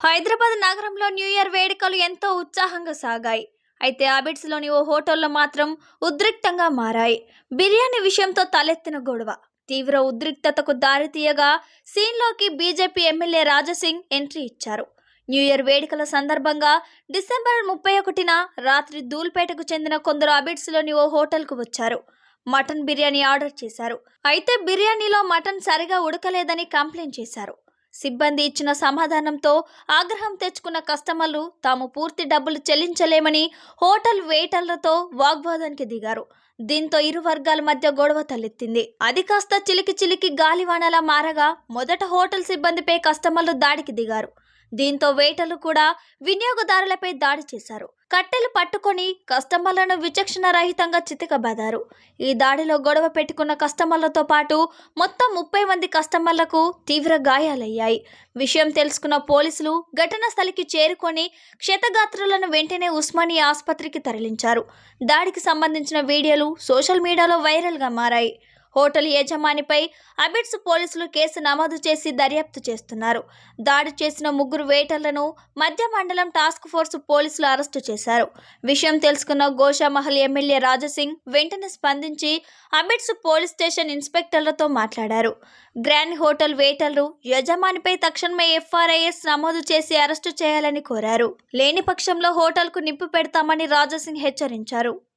హైదరాబాద్ నగరంలో new year వేడుకలు ఎంతో ఉత్సాహంగా సాగాయి. అయితే అబిడ్స్లోని ఓ హోటల్లో మాత్రం ఉద్రిక్తంగా మారాయి. బిర్యానీ విషయంతో తలెత్తిన గొడవ. తీవ్ర ఉద్రిక్తతకు దారితీయగా సీన్లోకి బీజేపీ ఎమ్మెల్యే రాజసింగ్ ఎంట్రీ ఇచ్చారు. న్యూ ఇయర్ వేడుకల సందర్భంగా డిసెంబర్ ముప్పై ఒకటిన రాత్రి ధూల్పేటకు చెందిన కొందరు అబిడ్స్లోని ఓ హోటల్కు వచ్చారు. మటన్ బిర్యానీ ఆర్డర్ చేశారు. అయితే బిర్యానీలో మటన్ సరిగా ఉడకలేదని కంప్లైంట్ చేశారు. సిబ్బంది ఇచ్చిన సమాధానంతో ఆగ్రహం తెచ్చుకున్న కస్టమర్లు తాము పూర్తి డబ్బులు చెల్లించలేమని హోటల్ వెయిటర్లతో వాగ్వాదానికి దిగారు. దీంతో ఇరు వర్గాల మధ్య గొడవ తలెత్తింది. అది కాస్త చిలికి చిలికి గాలివానలా మారగా మొదట హోటల్ సిబ్బందిపై కస్టమర్లు దాడికి దిగారు. దీంతో వేటలు కూడా వినియోగదారులపై దాడి చేశారు. కట్టెలు పట్టుకొని కస్టమర్లను విచక్షణ రహితంగా చితకబాదారు ఈ దాడిలో గొడవ పెట్టుకున్న కస్టమర్లతో పాటు మొత్తం ముప్పై మంది కస్టమర్లకు తీవ్ర గాయాలయ్యాయి. విషయం తెలుసుకున్న పోలీసులు ఘటనా స్థలికి చేరుకొని క్షతగాత్రులను వెంటనే ఉస్మానియా ఆసుపత్రికి తరలించారు. దాడికి సంబంధించిన వీడియోలు సోషల్ మీడియాలో వైరల్గా మారాయి. హోటల్ యజమానిపై అబిడ్స్ పోలీసులు కేసు నమోదు చేసి దర్యాప్తు చేస్తున్నారు. దాడి చేసిన ముగ్గురు వేటర్లను మధ్య మండలం టాస్క్ ఫోర్స్ పోలీసులు అరెస్టు చేశారు. విషయం తెలుసుకున్న గోషామహల్ ఎమ్మెల్యే రాజసింగ్ వెంటనే స్పందించి అబిడ్స్ పోలీస్ స్టేషన్ ఇన్స్పెక్టర్లతో మాట్లాడారు. గ్రాండ్ హోటల్ వేటర్లు యజమానిపై తక్షణమే ఎఫ్ఆర్ఐఎస్ నమోదు చేసి అరెస్టు చేయాలని కోరారు. లేని పక్షంలో హోటల్కు నిప్పు పెడతామని రాజసింగ్ హెచ్చరించారు.